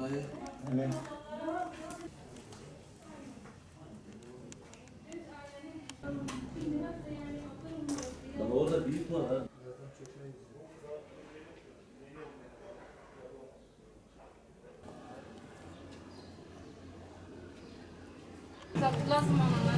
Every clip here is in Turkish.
Hayır. Evet. Ama orada büyük var ha. Bak, lazım ona.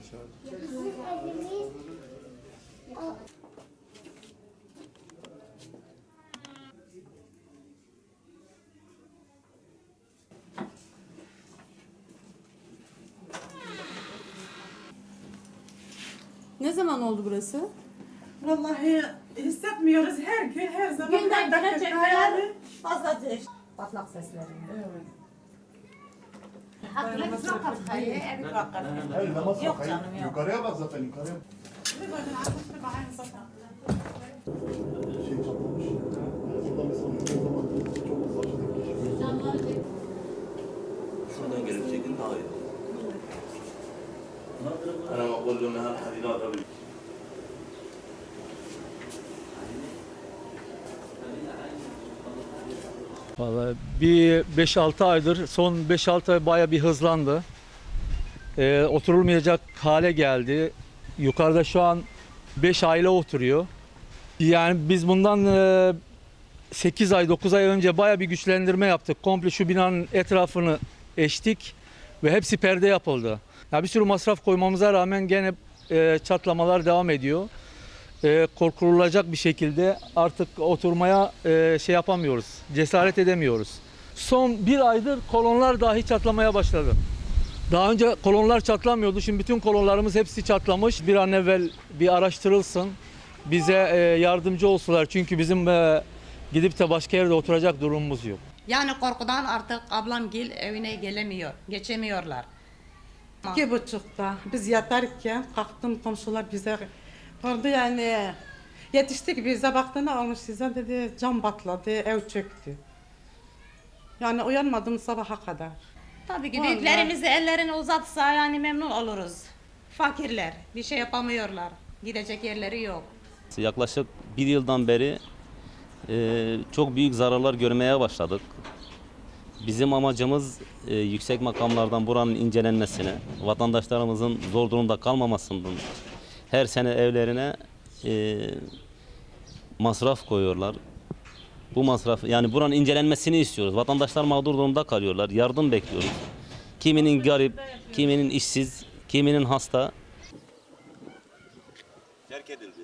Bizim evimiz o Ne zaman oldu burası? Vallahi hissetmiyoruz her gün her zaman. Günden her dakika fazla değil. Patlak sesleri. Evet. Yukarıya bak zaten yukarıya. Şey çatlamış. Burada mesela o zaman çok başladık. Şuradan gelip çekin daha iyi. أنا أقول لهم هذه لا ضروري Vallahi bir 5-6 aydır, son 5-6 ay baya bir hızlandı. Ee, oturulmayacak hale geldi. Yukarıda şu an 5 aile oturuyor. Yani biz bundan e, 8 ay, 9 ay önce baya bir güçlendirme yaptık. Komple şu binanın etrafını eştik ve hepsi perde yapıldı. Ya bir sürü masraf koymamıza rağmen gene e, çatlamalar devam ediyor. E, korkulacak bir şekilde artık oturmaya e, şey yapamıyoruz, cesaret edemiyoruz. Son bir aydır kolonlar dahi çatlamaya başladı. Daha önce kolonlar çatlamıyordu. Şimdi bütün kolonlarımız hepsi çatlamış. Bir an evvel bir araştırılsın. Bize e, yardımcı olsunlar. Çünkü bizim e, gidip de başka yerde oturacak durumumuz yok. Yani korkudan artık ablam gil evine gelemiyor, geçemiyorlar. İki buçukta biz yatarken kalktım komşular bize vardı yani yetiştik bize baktı ne olmuş size dedi cam patladı ev çöktü. Yani uyanmadım sabaha kadar. Tabii ki Vallahi. büyüklerimizi ellerini uzatsa yani memnun oluruz. Fakirler, bir şey yapamıyorlar. Gidecek yerleri yok. Yaklaşık bir yıldan beri e, çok büyük zararlar görmeye başladık. Bizim amacımız e, yüksek makamlardan buranın incelenmesini, vatandaşlarımızın zor durumda kalmamasından her sene evlerine e, masraf koyuyorlar. Bu masraf yani buranın incelenmesini istiyoruz. Vatandaşlar mağdur durumda kalıyorlar. Yardım bekliyoruz. Kiminin garip, kiminin işsiz, kiminin hasta. Terk edildi.